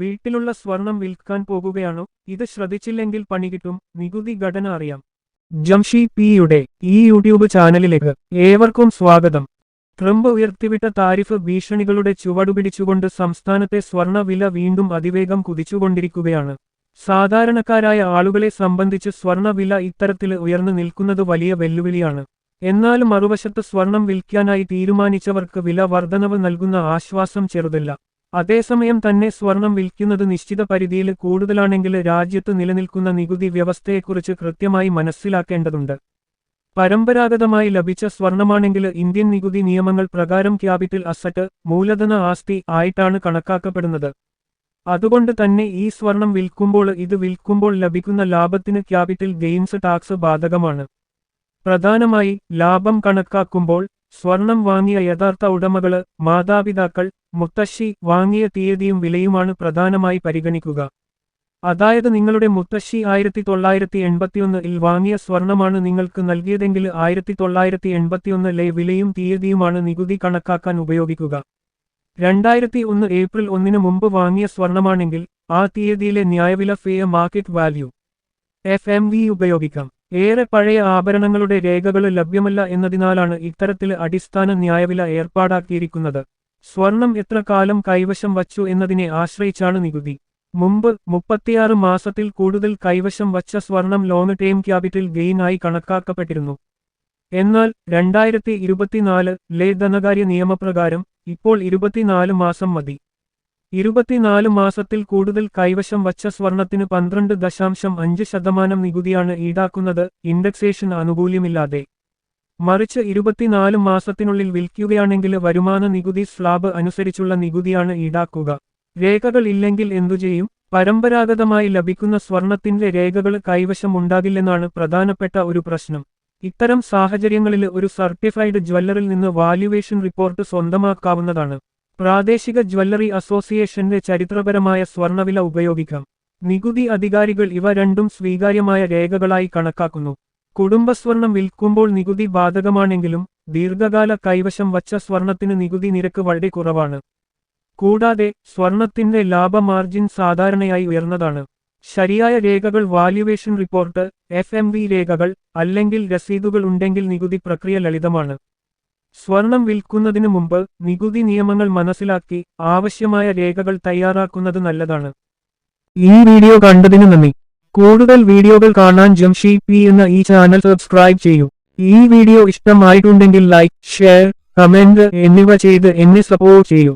വീട്ടിലുള്ള സ്വർണം വിൽക്കാൻ പോകുകയാണോ? ഇത് ശ്രദ്ധിച്ചില്ലെങ്കിൽ പണി കിട്ടും. നികുതി ഘടന അറിയാം. ജംഷി പിയുടെ ഈ യൂട്യൂബ് ചാനലിലേക്ക് ഏവർക്കും സ്വാഗതം. ട്രംപ് ഉയർത്തിവിട്ട താരിഫ് ഭീഷണികളുടെ ചുവടുപിടിച്ചുകൊണ്ട് സംസ്ഥാനത്തെ സ്വർണ വില വീണ്ടും അതിവേഗം കുതിച്ചുകൊണ്ടിരിക്കുകയാണ്. സാധാരണക്കാരായ ആളുകളെ സംബന്ധിച്ച് സ്വർണ വില ഇത്തരത്തിൽ ഉയർന്നു നിൽക്കുന്നത് വലിയ വെല്ലുവിളിയാണ്. എന്നാൽ മറുവശത്ത് സ്വർണം വിൽക്കാനായി തീരുമാനിച്ചവർക്ക് വില വർധനവ് നൽകുന്ന ആശ്വാസം ചെറുതല്ല. അതേസമയം തന്നെ സ്വർണം വിൽക്കുന്നത് നിശ്ചിത പരിധിയിൽ കൂടുതലാണെങ്കിൽ രാജ്യത്ത് നിലനിൽക്കുന്ന നികുതി വ്യവസ്ഥയെക്കുറിച്ച് കൃത്യമായി മനസ്സിലാക്കേണ്ടതുണ്ട്. പരമ്പരാഗതമായി ലഭിച്ച സ്വർണമാണെങ്കിൽ ഇന്ത്യൻ നികുതി നിയമങ്ങൾ പ്രകാരം ക്യാപിറ്റൽ അസറ്റ് മൂലധന ആസ്തി ആയിട്ടാണ് കണക്കാക്കപ്പെടുന്നത്. അതുകൊണ്ട് തന്നെ ഈ സ്വർണം വിൽക്കുമ്പോൾ ഇത് വിൽക്കുമ്പോൾ ലഭിക്കുന്ന ലാഭത്തിന് ക്യാപിറ്റൽ ഗെയിൻസ് ടാക്സ് ബാധകമാണ്. പ്രധാനമായി ലാഭം കണക്കാക്കുമ്പോൾ സ്വർണം വാങ്ങിയ യഥാർത്ഥ ഉടമകൾ മാതാപിതാക്കൾ മുത്തശ്ശി വാങ്ങിയ തീയതിയും വിലയുമാണ് പ്രധാനമായി പരിഗണിക്കുക. അതായത് നിങ്ങളുടെ മുത്തശ്ശി ആയിരത്തി തൊള്ളായിരത്തി എൺപത്തിയൊന്നിൽ വാങ്ങിയ സ്വർണമാണ് നിങ്ങൾക്ക് നൽകിയതെങ്കിൽ ആയിരത്തി തൊള്ളായിരത്തി എൺപത്തിയൊന്നിലെ വിലയും തീയതിയുമാണ് നികുതി കണക്കാക്കാൻ ഉപയോഗിക്കുക. രണ്ടായിരത്തി ഒന്ന് ഏപ്രിൽ ഒന്നിന് മുമ്പ് വാങ്ങിയ സ്വർണമാണെങ്കിൽ ആ തീയതിയിലെ ന്യായവില fair market value. F M V ഉപയോഗിക്കാം. ഏറെ പഴയ ആഭരണങ്ങളുടെ രേഖകൾ ലഭ്യമല്ല എന്നതിനാലാണ് ഇത്തരത്തിൽ അടിസ്ഥാന ന്യായവില ഏർപ്പാടാക്കിയിരിക്കുന്നത്. സ്വർണം എത്ര കാലം കൈവശം വച്ചു എന്നതിനെ ആശ്രയിച്ചാണ് നികുതി. മുമ്പ് മുപ്പത്തിയാറ് മാസത്തിൽ കൂടുതൽ കൈവശം വച്ച സ്വർണം ലോങ് ടേം ക്യാപിറ്റൽ ഗെയിനായി കണക്കാക്കപ്പെട്ടിരുന്നു. എന്നാൽ രണ്ടായിരത്തി ഇരുപത്തിനാല് ലേ ധനകാര്യ നിയമപ്രകാരം ഇപ്പോൾ ഇരുപത്തിനാല് മാസം മതി. ഇരുപത്തിനാല് മാസത്തിൽ കൂടുതൽ കൈവശം വച്ച സ്വർണത്തിന് പന്ത്രണ്ട് ദശാംശം അഞ്ച് ശതമാനം നികുതിയാണ് ഈടാക്കുന്നത്. ഇൻഡക്സേഷൻ ആനുകൂല്യമില്ലാതെ മറിച്ച് ഇരുപത്തിനാല് മാസത്തിനുള്ളിൽ വിൽക്കുകയാണെങ്കിൽ വരുമാന നികുതി സ്ലാബ് അനുസരിച്ചുള്ള നികുതിയാണ് ഈടാക്കുക. രേഖകൾ ഇല്ലെങ്കിൽ എന്തുചെയ്യും പരമ്പരാഗതമായി ലഭിക്കുന്ന സ്വർണത്തിന്റെ രേഖകൾ കൈവശം ഉണ്ടാകില്ലെന്നാണ് പ്രധാനപ്പെട്ട ഒരു പ്രശ്നം. ഇത്തരം സാഹചര്യങ്ങളിൽ ഒരു സർട്ടിഫൈഡ് ജ്വല്ലറിൽ നിന്ന് വാല്യുവേഷൻ റിപ്പോർട്ട് സ്വന്തമാക്കാവുന്നതാണ്. പ്രാദേശിക ജ്വല്ലറി അസോസിയേഷന്റെ ചരിത്രപരമായ സ്വർണവില ഉപയോഗിക്കാം. നികുതി അധികാരികൾ ഇവ രണ്ടും സ്വീകാര്യമായ രേഖകളായി കണക്കാക്കുന്നു. കുടുംബസ്വർണം വിൽക്കുമ്പോൾ നികുതി ബാധകമാണെങ്കിലും ദീർഘകാല കൈവശം വച്ച സ്വർണത്തിന് നികുതി നിരക്ക് വളരെ കുറവാണ്. കൂടാതെ സ്വർണത്തിന്റെ ലാഭ മാർജിൻ സാധാരണയായി ഉയർന്നതാണ്. ശരിയായ രേഖകൾ വാല്യുവേഷൻ റിപ്പോർട്ട് എഫ് രേഖകൾ അല്ലെങ്കിൽ രസീതുകൾ ഉണ്ടെങ്കിൽ നികുതി പ്രക്രിയ ലളിതമാണ്. സ്വർണം വിൽക്കുന്നതിനു മുമ്പ് നികുതി നിയമങ്ങൾ മനസ്സിലാക്കി ആവശ്യമായ രേഖകൾ തയ്യാറാക്കുന്നത് നല്ലതാണ്. ഈ വീഡിയോ കണ്ടതിന് നന്ദി. കൂടുതൽ വീഡിയോകൾ കാണാൻ ജംഷി പി എന്ന ഈ ചാനൽ സബ്സ്ക്രൈബ് ചെയ്യൂ. ഈ വീഡിയോ ഇഷ്ടമായിട്ടുണ്ടെങ്കിൽ ലൈക്ക് ഷെയർ കമന്റ് എന്നിവ ചെയ്ത് എന്നെ സപ്പോർട്ട് ചെയ്യൂ.